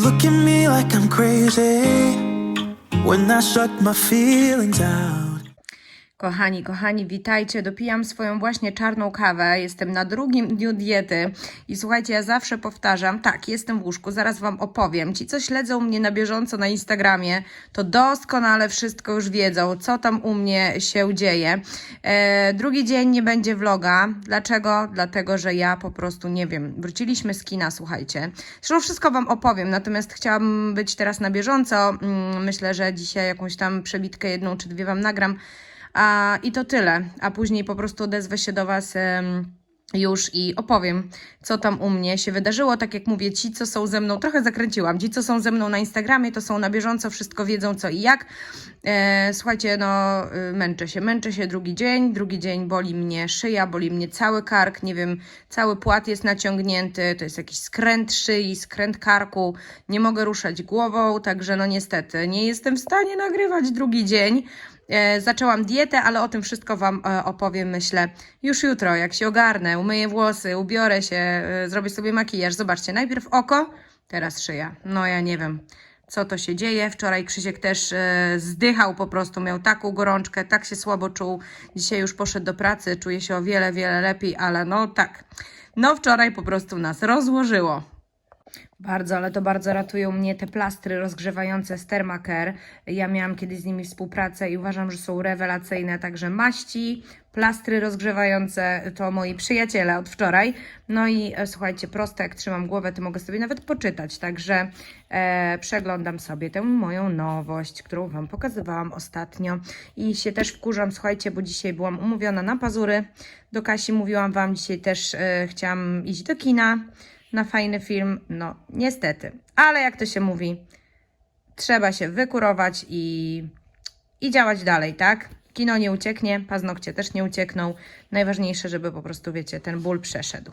look at me like I'm crazy when I shut my feelings out. Kochani, kochani, witajcie. Dopijam swoją właśnie czarną kawę. Jestem na drugim dniu diety i słuchajcie, ja zawsze powtarzam, tak, jestem w łóżku, zaraz Wam opowiem. Ci, co śledzą mnie na bieżąco na Instagramie, to doskonale wszystko już wiedzą, co tam u mnie się dzieje. E, drugi dzień nie będzie vloga. Dlaczego? Dlatego, że ja po prostu nie wiem. Wróciliśmy z kina, słuchajcie. Zresztą wszystko Wam opowiem, natomiast chciałam być teraz na bieżąco. Mm, Myślę, że dzisiaj jakąś tam przebitkę jedną czy dwie Wam nagram. A, I to tyle. A później po prostu odezwę się do Was już i opowiem, co tam u mnie się wydarzyło. Tak jak mówię, ci, co są ze mną, trochę zakręciłam. Ci, co są ze mną na Instagramie, to są na bieżąco, wszystko wiedzą co i jak. E, słuchajcie, no y, męczę się, męczę się drugi dzień. Drugi dzień boli mnie szyja, boli mnie cały kark. Nie wiem, cały płat jest naciągnięty. To jest jakiś skręt szyi, skręt karku. Nie mogę ruszać głową, także no niestety nie jestem w stanie nagrywać drugi dzień. E, zaczęłam dietę, ale o tym wszystko Wam e, opowiem, myślę, już jutro, jak się ogarnę, umyję włosy, ubiorę się, e, zrobię sobie makijaż. Zobaczcie, najpierw oko, teraz szyja. No ja nie wiem, co to się dzieje. Wczoraj Krzysiek też zdychał po prostu, miał taką gorączkę, tak się słabo czuł. Dzisiaj już poszedł do pracy, czuje się o wiele, wiele lepiej, ale no tak. No wczoraj po prostu nas rozłożyło. Bardzo, ale to bardzo ratują mnie te plastry rozgrzewające z Thermacare. Ja miałam kiedyś z nimi współpracę i uważam, że są rewelacyjne. Także maści, plastry rozgrzewające to moi przyjaciele od wczoraj. No i e, słuchajcie, proste jak trzymam głowę, to mogę sobie nawet poczytać. Także e, przeglądam sobie tę moją nowość, którą Wam pokazywałam ostatnio. I się też wkurzam, słuchajcie, bo dzisiaj byłam umówiona na pazury. Do Kasi mówiłam Wam, dzisiaj też e, chciałam iść do kina na fajny film. No, niestety. Ale jak to się mówi, trzeba się wykurować i, i działać dalej, tak? Kino nie ucieknie, paznokcie też nie uciekną. Najważniejsze, żeby po prostu, wiecie, ten ból przeszedł.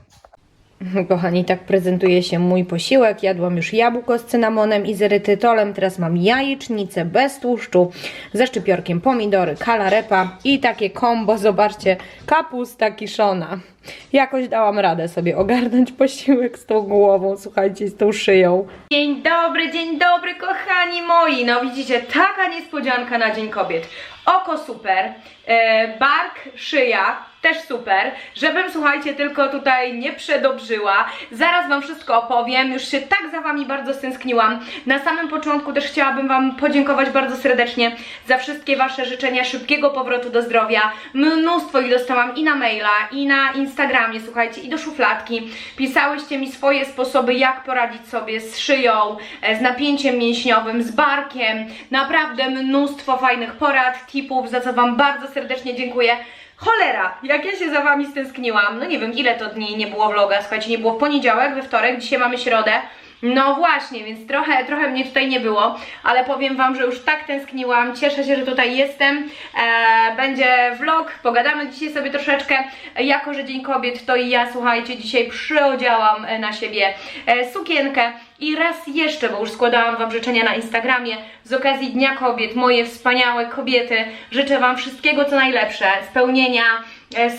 Kochani, tak prezentuje się mój posiłek. Jadłam już jabłko z cynamonem i z erytytolem. Teraz mam jajecznicę bez tłuszczu, ze szczypiorkiem pomidory, kalarepa i takie kombo, zobaczcie, kapusta kiszona. Jakoś dałam radę sobie ogarnąć posiłek z tą głową, słuchajcie, z tą szyją. Dzień dobry, dzień dobry, kochani moi. No widzicie, taka niespodzianka na Dzień Kobiet. Oko super, e, bark, szyja, też super, żebym słuchajcie tylko tutaj nie przedobrzyła. Zaraz Wam wszystko opowiem, już się tak za Wami bardzo stęskniłam. Na samym początku też chciałabym Wam podziękować bardzo serdecznie za wszystkie Wasze życzenia szybkiego powrotu do zdrowia. Mnóstwo ich dostałam i na maila, i na Instagramie, słuchajcie, i do szufladki. Pisałyście mi swoje sposoby, jak poradzić sobie z szyją, e, z napięciem mięśniowym, z barkiem. Naprawdę mnóstwo fajnych porad, tipów, za co Wam bardzo serdecznie dziękuję. Cholera, jak ja się za wami stęskniłam. No nie wiem, ile to dni nie było vloga. Słuchajcie, nie było w poniedziałek, we wtorek, dzisiaj mamy środę. No właśnie, więc trochę, trochę mnie tutaj nie było, ale powiem Wam, że już tak tęskniłam. Cieszę się, że tutaj jestem. E, będzie vlog, pogadamy dzisiaj sobie troszeczkę. Jako, że Dzień Kobiet, to i ja, słuchajcie, dzisiaj przyodziałam e, na siebie e, sukienkę. I raz jeszcze, bo już składałam Wam życzenia na Instagramie, z okazji Dnia Kobiet, moje wspaniałe kobiety, życzę Wam wszystkiego co najlepsze, spełnienia,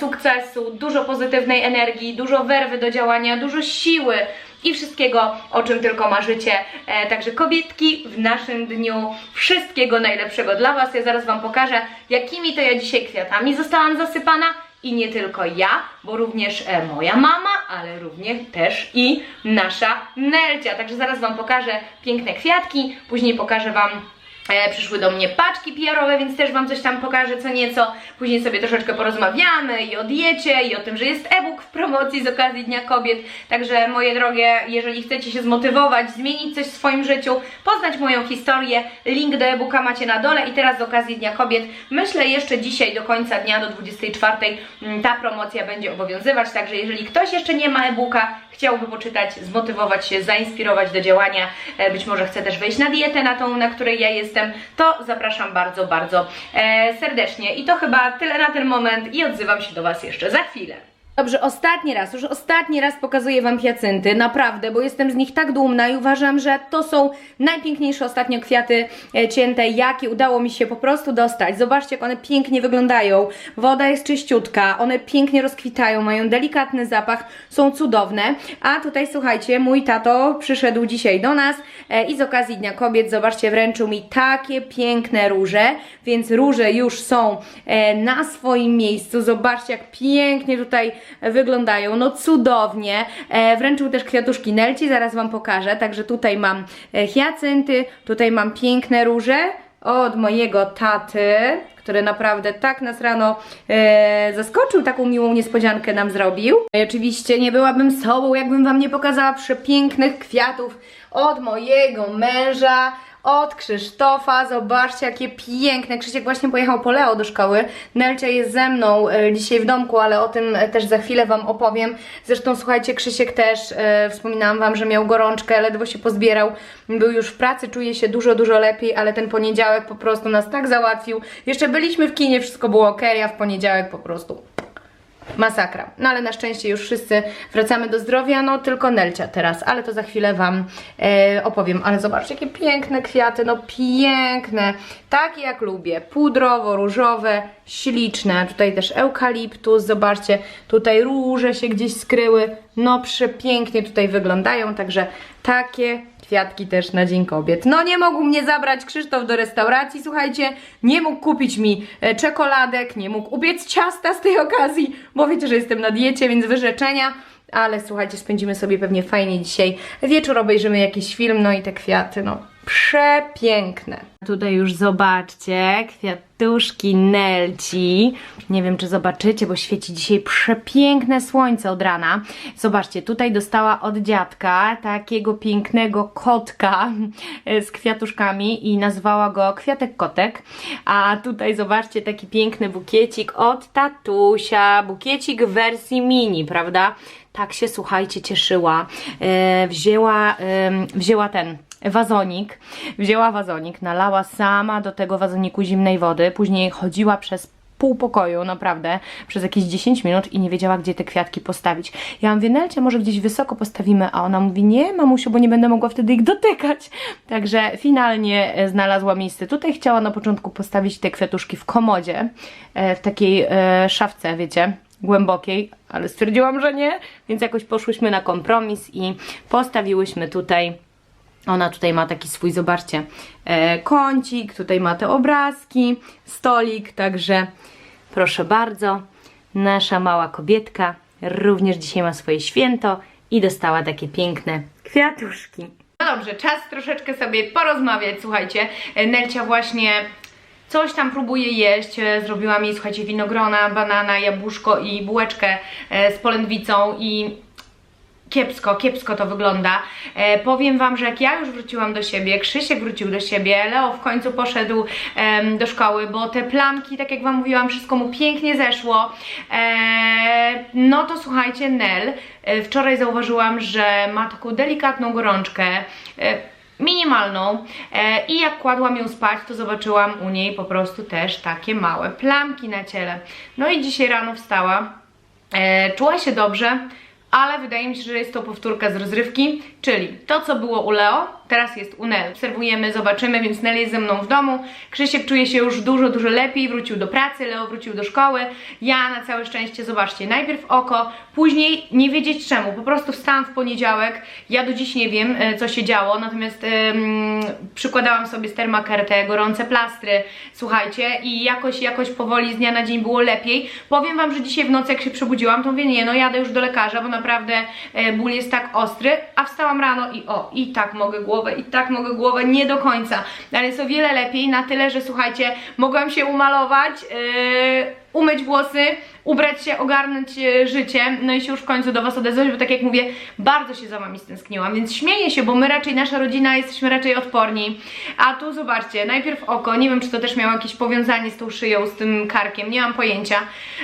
sukcesu, dużo pozytywnej energii, dużo werwy do działania, dużo siły i wszystkiego, o czym tylko marzycie. E, także kobietki w naszym dniu, wszystkiego najlepszego dla Was. Ja zaraz Wam pokażę, jakimi to ja dzisiaj kwiatami zostałam zasypana. I nie tylko ja, bo również e, moja mama, ale również też i nasza Nelcia. Także zaraz Wam pokażę piękne kwiatki, później pokażę Wam przyszły do mnie paczki PR-owe, więc też Wam coś tam pokażę co nieco. Później sobie troszeczkę porozmawiamy i o diecie, i o tym, że jest e-book w promocji z okazji Dnia Kobiet. Także moje drogie, jeżeli chcecie się zmotywować, zmienić coś w swoim życiu, poznać moją historię, link do e-booka macie na dole i teraz z okazji Dnia Kobiet, myślę jeszcze dzisiaj do końca dnia, do 24 mm, ta promocja będzie obowiązywać. Także jeżeli ktoś jeszcze nie ma e-booka, chciałby poczytać, zmotywować się, zainspirować do działania, e, być może chce też wejść na dietę, na tą, na której ja jestem, to zapraszam bardzo, bardzo e, serdecznie. I to chyba tyle na ten moment i odzywam się do Was jeszcze za chwilę. Dobrze, ostatni raz, już ostatni raz pokazuję Wam hiacynty, naprawdę, bo jestem z nich tak dumna i uważam, że to są najpiękniejsze ostatnio kwiaty e, cięte, jakie udało mi się po prostu dostać. Zobaczcie, jak one pięknie wyglądają. Woda jest czyściutka, one pięknie rozkwitają, mają delikatny zapach, są cudowne. A tutaj, słuchajcie, mój tato przyszedł dzisiaj do nas e, i z okazji Dnia Kobiet, zobaczcie, wręczył mi takie piękne róże, więc róże już są e, na swoim miejscu. Zobaczcie, jak pięknie tutaj wyglądają, no cudownie. E, wręczył też kwiatuszki Nelci, zaraz Wam pokażę. Także tutaj mam e, hiacynty, tutaj mam piękne róże od mojego taty, który naprawdę tak nas rano e, zaskoczył, taką miłą niespodziankę nam zrobił. I oczywiście nie byłabym sobą, jakbym Wam nie pokazała przepięknych kwiatów od mojego męża, od Krzysztofa. Zobaczcie, jakie piękne. Krzysiek właśnie pojechał po Leo do szkoły. Nelcia jest ze mną e, dzisiaj w domku, ale o tym e, też za chwilę Wam opowiem. Zresztą słuchajcie, Krzysiek też, e, wspominałam Wam, że miał gorączkę, ledwo się pozbierał. Był już w pracy, czuje się dużo, dużo lepiej, ale ten poniedziałek po prostu nas tak załatwił. Jeszcze byliśmy w kinie, wszystko było ok, a w poniedziałek po prostu Masakra. No ale na szczęście już wszyscy wracamy do zdrowia, no tylko Nelcia teraz, ale to za chwilę Wam e, opowiem. Ale zobaczcie, jakie piękne kwiaty, no piękne, takie jak lubię, pudrowo-różowe, śliczne. Tutaj też eukaliptus, zobaczcie, tutaj róże się gdzieś skryły, no przepięknie tutaj wyglądają, także takie kwiatki też na Dzień Kobiet. No nie mógł mnie zabrać Krzysztof do restauracji, słuchajcie, nie mógł kupić mi e, czekoladek, nie mógł upiec ciasta z tej okazji, bo wiecie, że jestem na diecie, więc wyrzeczenia. Ale słuchajcie, spędzimy sobie pewnie fajnie dzisiaj wieczór, obejrzymy jakiś film, no i te kwiaty, no przepiękne. Tutaj już zobaczcie, kwiatuszki Nelci. Nie wiem, czy zobaczycie, bo świeci dzisiaj przepiękne słońce od rana. Zobaczcie, tutaj dostała od dziadka takiego pięknego kotka z kwiatuszkami i nazwała go Kwiatek Kotek. A tutaj zobaczcie, taki piękny bukiecik od tatusia. Bukiecik w wersji mini, prawda? Tak się, słuchajcie, cieszyła. E, wzięła, wzięła ten wazonik, wzięła wazonik, nalała sama do tego wazoniku zimnej wody, później chodziła przez pół pokoju, naprawdę, przez jakieś 10 minut i nie wiedziała, gdzie te kwiatki postawić. Ja mówię, Nelcia, może gdzieś wysoko postawimy, a ona mówi, nie, mamusiu, bo nie będę mogła wtedy ich dotykać. Także finalnie e, znalazła miejsce. Tutaj chciała na początku postawić te kwiatuszki w komodzie, e, w takiej szafce, wiecie, głębokiej, ale stwierdziłam, że nie, więc jakoś poszłyśmy na kompromis i postawiłyśmy tutaj ona tutaj ma taki swój, zobaczcie, e, kącik, tutaj ma te obrazki, stolik, także proszę bardzo, nasza mała kobietka również dzisiaj ma swoje święto i dostała takie piękne kwiatuszki. No dobrze, czas troszeczkę sobie porozmawiać, słuchajcie, e, Nelcia właśnie coś tam próbuje jeść, e, zrobiła mi, słuchajcie, winogrona, banana, jabłuszko i bułeczkę e, z polędwicą i kiepsko, kiepsko to wygląda. E, powiem Wam, że jak ja już wróciłam do siebie, Krzysiek wrócił do siebie, Leo w końcu poszedł do szkoły, bo te plamki, tak jak Wam mówiłam, wszystko mu pięknie zeszło. E, no to słuchajcie, Nel, e, wczoraj zauważyłam, że ma taką delikatną gorączkę. Minimalną e, i jak kładłam ją spać, to zobaczyłam u niej po prostu też takie małe plamki na ciele. No i dzisiaj rano wstała, e, czuła się dobrze, ale wydaje mi się, że jest to powtórka z rozrywki, czyli to, co było u Leo, teraz jest u Nel. Obserwujemy, zobaczymy, więc Nel jest ze mną w domu. Krzysiek czuje się już dużo, dużo lepiej, wrócił do pracy, Leo wrócił do szkoły. Ja na całe szczęście, zobaczcie, najpierw oko, później nie wiedzieć czemu. Po prostu wstałam w poniedziałek, ja do dziś nie wiem, e, co się działo, natomiast przykładałam sobie stermakertę, gorące plastry, słuchajcie, i jakoś, jakoś powoli z dnia na dzień było lepiej. Powiem Wam, że dzisiaj w nocy, jak się przebudziłam, to mówię, nie, no jadę już do lekarza, bo naprawdę e, ból jest tak ostry, a wstałam rano i o, i tak mogę głowę, i tak mogę głowę, nie do końca, ale jest o wiele lepiej, na tyle, że słuchajcie, mogłam się umalować, yy, umyć włosy, ubrać się, ogarnąć e, życie, no i się już w końcu do Was odezwać, bo tak jak mówię, bardzo się za Wami stęskniłam, więc śmieję się, bo my raczej, nasza rodzina, jesteśmy raczej odporni, a tu zobaczcie, najpierw oko, nie wiem, czy to też miało jakieś powiązanie z tą szyją, z tym karkiem, nie mam pojęcia,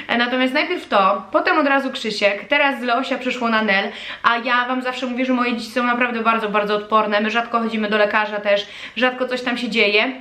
E, natomiast najpierw to, potem od razu Krzysiek, teraz z Leosia przyszło na Nel, a ja Wam zawsze mówię, że moje dzieci są naprawdę bardzo, bardzo odporne, my rzadko chodzimy do lekarza też, rzadko coś tam się dzieje,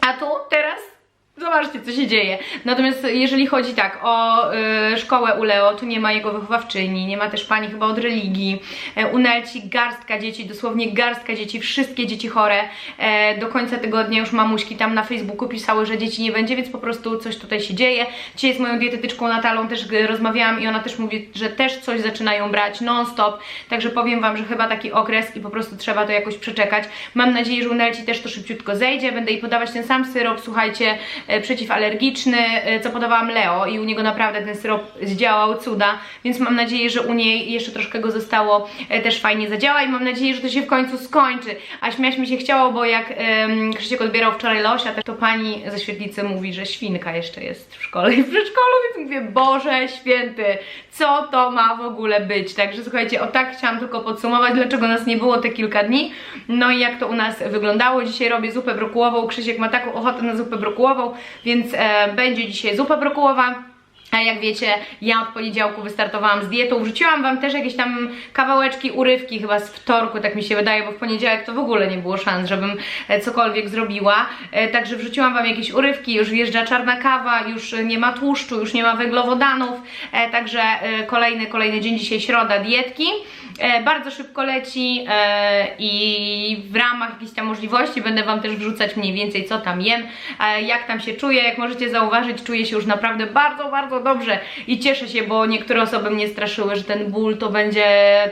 a tu teraz Zobaczcie, co się dzieje. Natomiast jeżeli chodzi tak o y, szkołę u Leo, tu nie ma jego wychowawczyni, nie ma też pani chyba od religii. E, u Nelci garstka dzieci, dosłownie garstka dzieci, wszystkie dzieci chore. E, do końca tygodnia już mamuśki tam na Facebooku pisały, że dzieci nie będzie, więc po prostu coś tutaj się dzieje. Dzisiaj z moją dietetyczką Natalą też rozmawiałam i ona też mówi, że też coś zaczynają brać non-stop. Także powiem Wam, że chyba taki okres i po prostu trzeba to jakoś przeczekać. Mam nadzieję, że u Nelci też to szybciutko zejdzie. Będę jej podawać ten sam syrop, słuchajcie, przeciwalergiczny, e, co podawałam Leo i u niego naprawdę ten syrop zdziałał cuda, więc mam nadzieję, że u niej jeszcze troszkę go zostało, e, też fajnie zadziała i mam nadzieję, że to się w końcu skończy. A śmiać mi się chciało, bo jak em, Krzysiek odbierał wczoraj Losia, to pani ze świetlicy mówi, że świnka jeszcze jest w szkole i w przedszkolu, więc mówię, Boże święty, co to ma w ogóle być? Także słuchajcie, o tak chciałam tylko podsumować, dlaczego nas nie było te kilka dni, no i jak to u nas wyglądało. Dzisiaj robię zupę brokułową, Krzysiek ma taką ochotę na zupę brokułową, więc e, będzie dzisiaj zupa brokułowa. A jak wiecie, ja od poniedziałku wystartowałam z dietą. Wrzuciłam Wam też jakieś tam kawałeczki, urywki chyba z wtorku, tak mi się wydaje, bo w poniedziałek to w ogóle nie było szans, żebym e, cokolwiek zrobiła. E, Także wrzuciłam Wam jakieś urywki, już wjeżdża czarna kawa, już nie ma tłuszczu, już nie ma węglowodanów. E, Także e, kolejny, kolejny dzień, dzisiaj środa dietki. E, Bardzo szybko leci e, i w ramach jakichś tam możliwości będę Wam też wrzucać mniej więcej co tam jem, e, jak tam się czuję. Jak możecie zauważyć, czuję się już naprawdę bardzo, bardzo dobrze i cieszę się, bo niektóre osoby mnie straszyły, że ten ból to będzie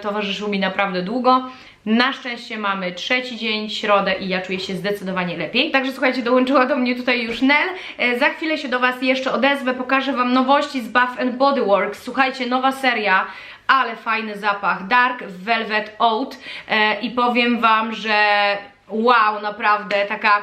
towarzyszył mi naprawdę długo. Na szczęście mamy trzeci dzień, środę i ja czuję się zdecydowanie lepiej. Także słuchajcie, dołączyła do mnie tutaj już Nel. E, za chwilę się do Was jeszcze odezwę, pokażę Wam nowości z Bath and Body Works. Słuchajcie, nowa seria, ale fajny zapach. Dark Velvet Oat e, i powiem Wam, że wow, naprawdę taka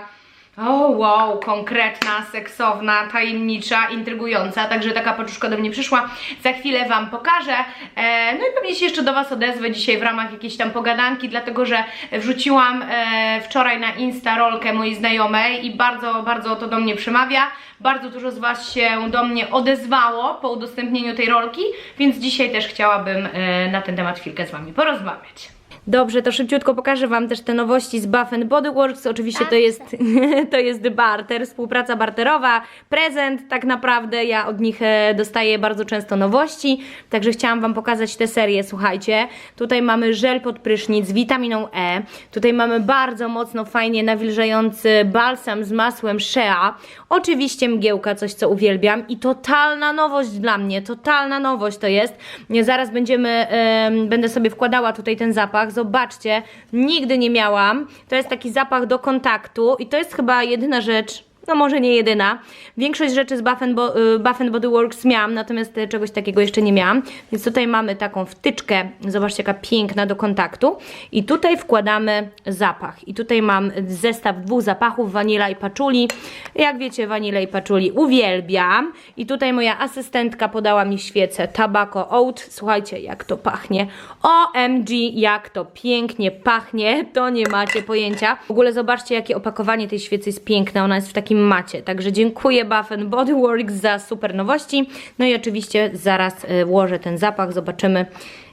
o wow, konkretna, seksowna, tajemnicza, intrygująca, także taka paczuszka do mnie przyszła. Za chwilę Wam pokażę. E, no i pewnie się jeszcze do Was odezwę dzisiaj w ramach jakiejś tam pogadanki, dlatego że wrzuciłam e, wczoraj na Insta rolkę mojej znajomej i bardzo, bardzo to do mnie przemawia. Bardzo dużo z Was się do mnie odezwało po udostępnieniu tej rolki, więc dzisiaj też chciałabym e, na ten temat chwilkę z Wami porozmawiać. Dobrze, to szybciutko pokażę Wam też te nowości z Bath and Body Works. Oczywiście to jest, to jest barter, współpraca barterowa, prezent tak naprawdę. Ja od nich e, dostaję bardzo często nowości, także chciałam Wam pokazać tę serię, słuchajcie. Tutaj mamy żel pod prysznic z witaminą E. Tutaj mamy bardzo mocno, fajnie nawilżający balsam z masłem Shea. Oczywiście mgiełka, coś co uwielbiam i totalna nowość dla mnie, totalna nowość to jest. Zaraz będziemy, em, będę sobie wkładała tutaj ten zapach. Zobaczcie, nigdy nie miałam. To jest taki zapach do kontaktu i to jest chyba jedyna rzecz, no może nie jedyna. Większość rzeczy z Bath Bo- y, Bath Body Works miałam, natomiast e, czegoś takiego jeszcze nie miałam. Więc tutaj mamy taką wtyczkę, zobaczcie jaka piękna do kontaktu. I tutaj wkładamy zapach. I tutaj mam zestaw dwóch zapachów, wanila i paczuli. Jak wiecie, wanila i paczuli uwielbiam. I tutaj moja asystentka podała mi świecę Tobacco Oat. Słuchajcie, jak to pachnie. OMG, jak to pięknie pachnie. To nie macie pojęcia. W ogóle zobaczcie, jakie opakowanie tej świecy jest piękne. Ona jest w takim macie. Także dziękuję Bath Body Works za super nowości. No i oczywiście zaraz y, włożę ten zapach. Zobaczymy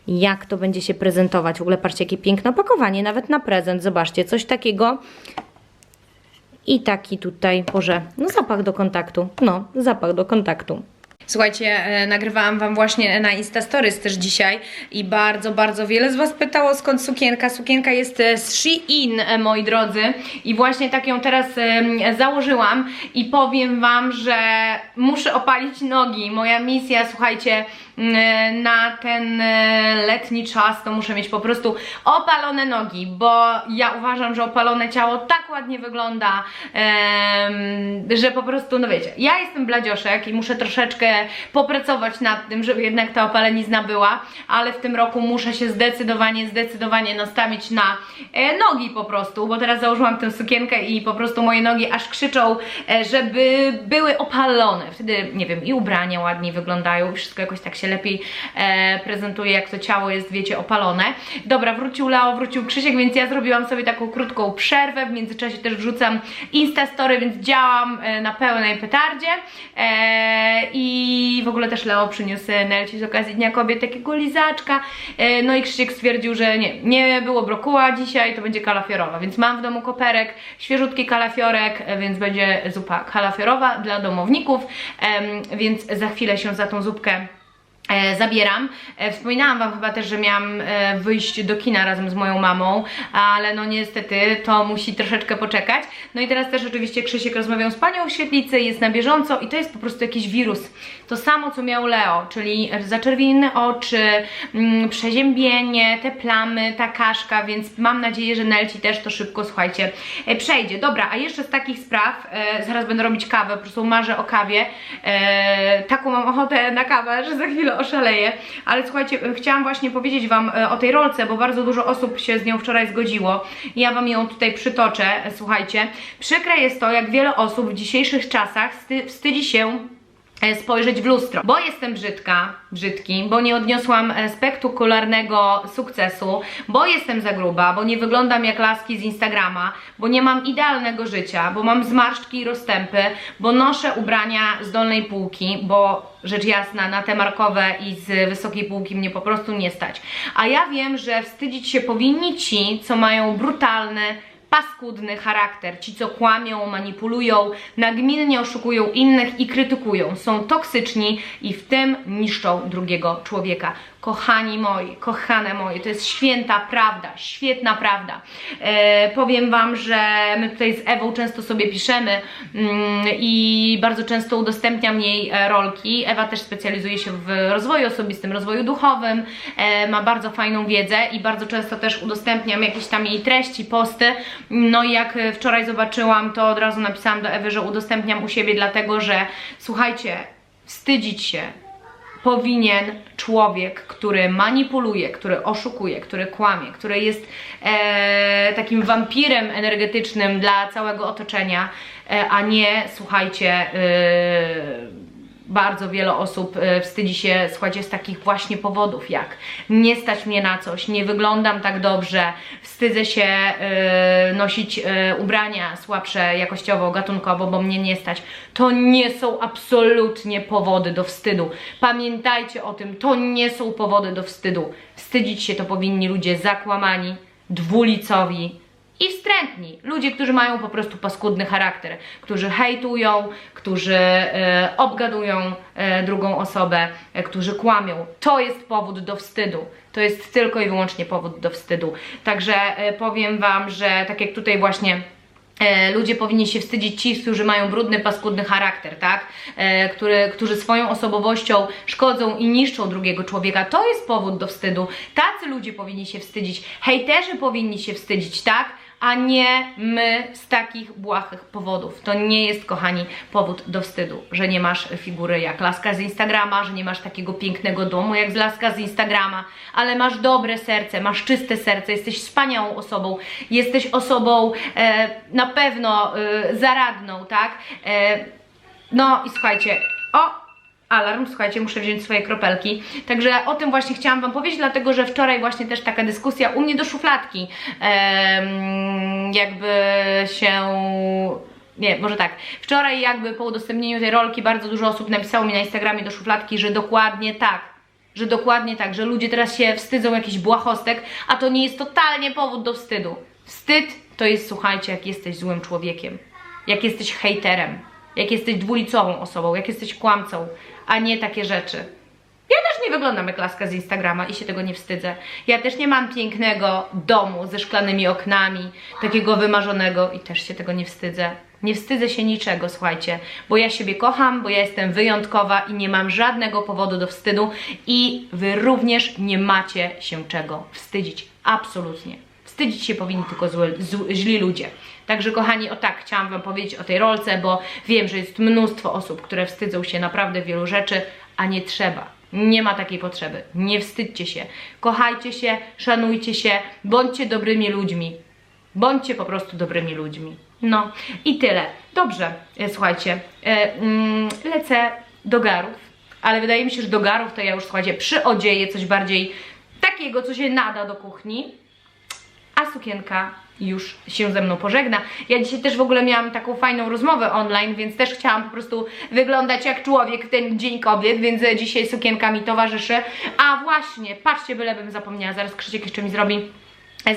jak to będzie się prezentować. W ogóle patrzcie, jakie piękne opakowanie, nawet na prezent. Zobaczcie, coś takiego. I taki tutaj, Boże, no zapach do kontaktu. No, zapach do kontaktu. Słuchajcie, e, nagrywałam Wam właśnie na Instastories też dzisiaj i bardzo, bardzo wiele z Was pytało skąd sukienka. Sukienka jest e, z Shein, e, moi drodzy i właśnie tak ją teraz założyłam i powiem Wam, że muszę opalić nogi. Moja misja, słuchajcie, na ten letni czas to muszę mieć po prostu opalone nogi, bo ja uważam, że opalone ciało tak ładnie wygląda, że po prostu, no wiecie, ja jestem bladzioszek i muszę troszeczkę popracować nad tym, żeby jednak ta opalenizna była, ale w tym roku muszę się zdecydowanie, zdecydowanie nastawić na e, nogi po prostu, bo teraz założyłam tę sukienkę i po prostu moje nogi aż krzyczą, e, żeby były opalone. Wtedy, nie wiem, i ubrania ładniej wyglądają, wszystko jakoś tak się lepiej e, prezentuje, jak to ciało jest, wiecie, opalone. Dobra, wrócił Leo, wrócił Krzysiek, więc ja zrobiłam sobie taką krótką przerwę, w międzyczasie też wrzucam Instastory, więc działam na pełnej petardzie i i w ogóle też Leo przyniósł Nelci z okazji Dnia Kobiet takiego lizaczka, e, no i Krzysiek stwierdził, że nie, nie było brokuła dzisiaj, to będzie kalafiorowa, więc mam w domu koperek, świeżutki kalafiorek, e, więc będzie zupa kalafiorowa dla domowników, więc za chwilę się za tą zupkę e, zabieram. E, wspominałam Wam chyba też, że miałam e, wyjść do kina razem z moją mamą, ale no niestety to musi troszeczkę poczekać. No i teraz też oczywiście Krzysiek rozmawiał z panią w świetlicy, jest na bieżąco i to jest po prostu jakiś wirus. To samo co miał Leo, czyli zaczerwienione oczy, mm, przeziębienie, te plamy, ta kaszka, więc mam nadzieję, że Nelci też to szybko, słuchajcie, e, przejdzie. Dobra, a jeszcze z takich spraw, e, zaraz będę robić kawę, po prostu marzę o kawie. E, taką mam ochotę na kawę, że za chwilę oszaleję. Ale słuchajcie, e, chciałam właśnie powiedzieć Wam e, o tej rolce, bo bardzo dużo osób się z nią wczoraj zgodziło. Ja Wam ją tutaj przytoczę, e, słuchajcie. Przykre jest to, jak wiele osób w dzisiejszych czasach wsty- wstydzi się spojrzeć w lustro. Bo jestem brzydka, brzydki, bo nie odniosłam e, spektakularnego sukcesu, bo jestem za gruba, bo nie wyglądam jak laski z Instagrama, bo nie mam idealnego życia, bo mam zmarszczki i rozstępy, bo noszę ubrania z dolnej półki, bo rzecz jasna na te markowe i z wysokiej półki mnie po prostu nie stać. A ja wiem, że wstydzić się powinni ci, co mają brutalny, paskudny charakter. Ci, co kłamią, manipulują, nagminnie oszukują innych i krytykują. Są toksyczni i w tym niszczą drugiego człowieka. Kochani moi, kochane moje, to jest święta prawda, świetna prawda. E, powiem Wam, że my tutaj z Ewą często sobie piszemy mm, i bardzo często udostępniam jej e, rolki. Ewa też specjalizuje się w rozwoju osobistym, rozwoju duchowym, e, ma bardzo fajną wiedzę i bardzo często też udostępniam jakieś tam jej treści, posty. No i jak e, wczoraj zobaczyłam, to od razu napisałam do Ewy, że udostępniam u siebie, dlatego że słuchajcie, wstydzić się powinien człowiek, który manipuluje, który oszukuje, który kłamie, który jest e, takim wampirem energetycznym dla całego otoczenia, e, a nie, słuchajcie, e, bardzo wiele osób e, wstydzi się, słuchajcie, z takich właśnie powodów, jak nie stać mnie na coś, nie wyglądam tak dobrze, wstydzę się e, nosić e, ubrania słabsze jakościowo, gatunkowo, bo mnie nie stać. To nie są absolutnie powody do wstydu. Pamiętajcie o tym, to nie są powody do wstydu. Wstydzić się to powinni ludzie zakłamani, dwulicowi, i wstrętni. Ludzie, którzy mają po prostu paskudny charakter, którzy hejtują, którzy e, obgadują e, drugą osobę, e, którzy kłamią. To jest powód do wstydu. To jest tylko i wyłącznie powód do wstydu. Także e, powiem Wam, że tak jak tutaj właśnie E, ludzie powinni się wstydzić ci, którzy mają brudny, paskudny charakter, tak? E, który, którzy swoją osobowością szkodzą i niszczą drugiego człowieka. To jest powód do wstydu. Tacy ludzie powinni się wstydzić. Hejterzy powinni się wstydzić, tak? A nie my z takich błahych powodów. To nie jest, kochani, powód do wstydu, że nie masz figury jak laska z Instagrama, że nie masz takiego pięknego domu jak z laska z Instagrama, ale masz dobre serce, masz czyste serce, jesteś wspaniałą osobą, jesteś osobą e, na pewno e, zaradną, tak? E, no i słuchajcie, o! Alarm, słuchajcie, muszę wziąć swoje kropelki. Także o tym właśnie chciałam Wam powiedzieć, dlatego że wczoraj właśnie też taka dyskusja u mnie do szufladki jakby się nie, może tak. Wczoraj jakby po udostępnieniu tej rolki bardzo dużo osób napisało mi na Instagramie do szufladki, że dokładnie tak. Że dokładnie tak, że ludzie teraz się wstydzą jakiś błahostek, a to nie jest totalnie powód do wstydu. Wstyd to jest, słuchajcie, jak jesteś złym człowiekiem, jak jesteś hejterem, jak jesteś dwulicową osobą, jak jesteś kłamcą, a nie takie rzeczy. Ja też nie wyglądam jak laska z Instagrama i się tego nie wstydzę. Ja też nie mam pięknego domu ze szklanymi oknami, takiego wymarzonego i też się tego nie wstydzę. Nie wstydzę się niczego, słuchajcie, bo ja siebie kocham, bo ja jestem wyjątkowa i nie mam żadnego powodu do wstydu i wy również nie macie się czego wstydzić. Absolutnie. Wstydzić się powinni tylko zły, zł, źli ludzie. Także kochani, o tak chciałam Wam powiedzieć o tej rolce, bo wiem, że jest mnóstwo osób, które wstydzą się naprawdę wielu rzeczy, a nie trzeba. Nie ma takiej potrzeby. Nie wstydźcie się. Kochajcie się, szanujcie się, bądźcie dobrymi ludźmi. Bądźcie po prostu dobrymi ludźmi. No i tyle. Dobrze, e, słuchajcie, e, mm, lecę do garów, ale wydaje mi się, że do garów to ja już, słuchajcie, przyodzieję coś bardziej takiego, co się nada do kuchni, a sukienka już się ze mną pożegna. Ja dzisiaj też w ogóle miałam taką fajną rozmowę online, więc też chciałam po prostu wyglądać jak człowiek w ten Dzień Kobiet, więc dzisiaj sukienka mi towarzyszy. A właśnie, patrzcie, bylebym zapomniała, zaraz Krzysiek jeszcze mi zrobi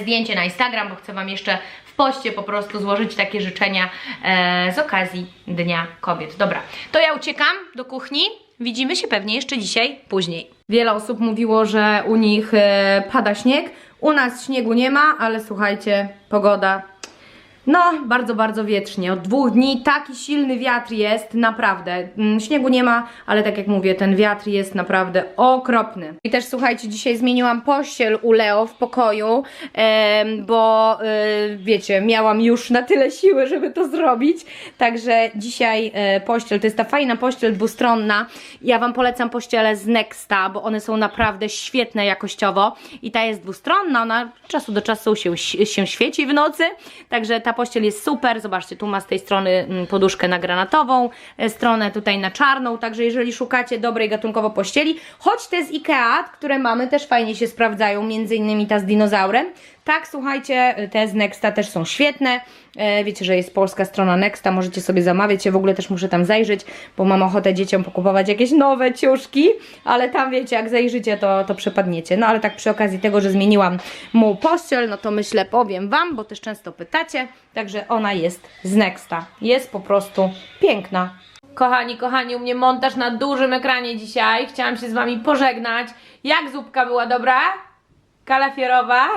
zdjęcie na Instagram, bo chcę Wam jeszcze w poście po prostu złożyć takie życzenia e, z okazji Dnia Kobiet. Dobra, to ja uciekam do kuchni. Widzimy się pewnie jeszcze dzisiaj później. Wiele osób mówiło, że u nich e, pada śnieg. U nas śniegu nie ma, ale słuchajcie, pogoda no, bardzo, bardzo wietrznie. Od dwóch dni taki silny wiatr jest, naprawdę. Mm, Śniegu nie ma, ale tak jak mówię, ten wiatr jest naprawdę okropny. I też słuchajcie, dzisiaj zmieniłam pościel u Leo w pokoju, bo y, wiecie, miałam już na tyle siły, żeby to zrobić. Także dzisiaj e, pościel, to jest ta fajna pościel dwustronna. Ja Wam polecam pościele z Nexta, bo one są naprawdę świetne jakościowo. I ta jest dwustronna, ona od czasu do czasu się, się świeci w nocy. Także ta pościel jest super. Zobaczcie, tu ma z tej strony mm, poduszkę na granatową, e, stronę tutaj na czarną. Także jeżeli szukacie dobrej gatunkowo pościeli, choć te z Ikea, które mamy, też fajnie się sprawdzają, między innymi ta z dinozaurem. Tak, słuchajcie, te z Nexta też są świetne. E, wiecie, że jest polska strona Nexta, możecie sobie zamawiać. Ja w ogóle też muszę tam zajrzeć, bo mam ochotę dzieciom pokupować jakieś nowe ciuszki, ale tam wiecie, jak zajrzycie, to, to przepadniecie. No ale tak przy okazji tego, że zmieniłam mu pościel, no to myślę, powiem Wam, bo też często pytacie, także ona jest z Nexta. Jest po prostu piękna. Kochani, kochani, u mnie montaż na dużym ekranie dzisiaj. Chciałam się z Wami pożegnać. Jak zupka była dobra? Kalafierowa.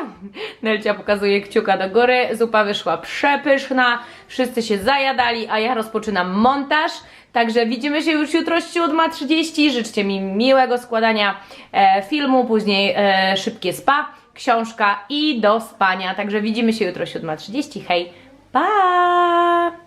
Nelcia pokazuje kciuka do góry. Zupa wyszła przepyszna. Wszyscy się zajadali, a ja rozpoczynam montaż. Także widzimy się już jutro 7.30. Życzcie mi miłego składania e, filmu, później e, szybkie spa, książka i do spania. Także widzimy się jutro 7.30. Hej, pa!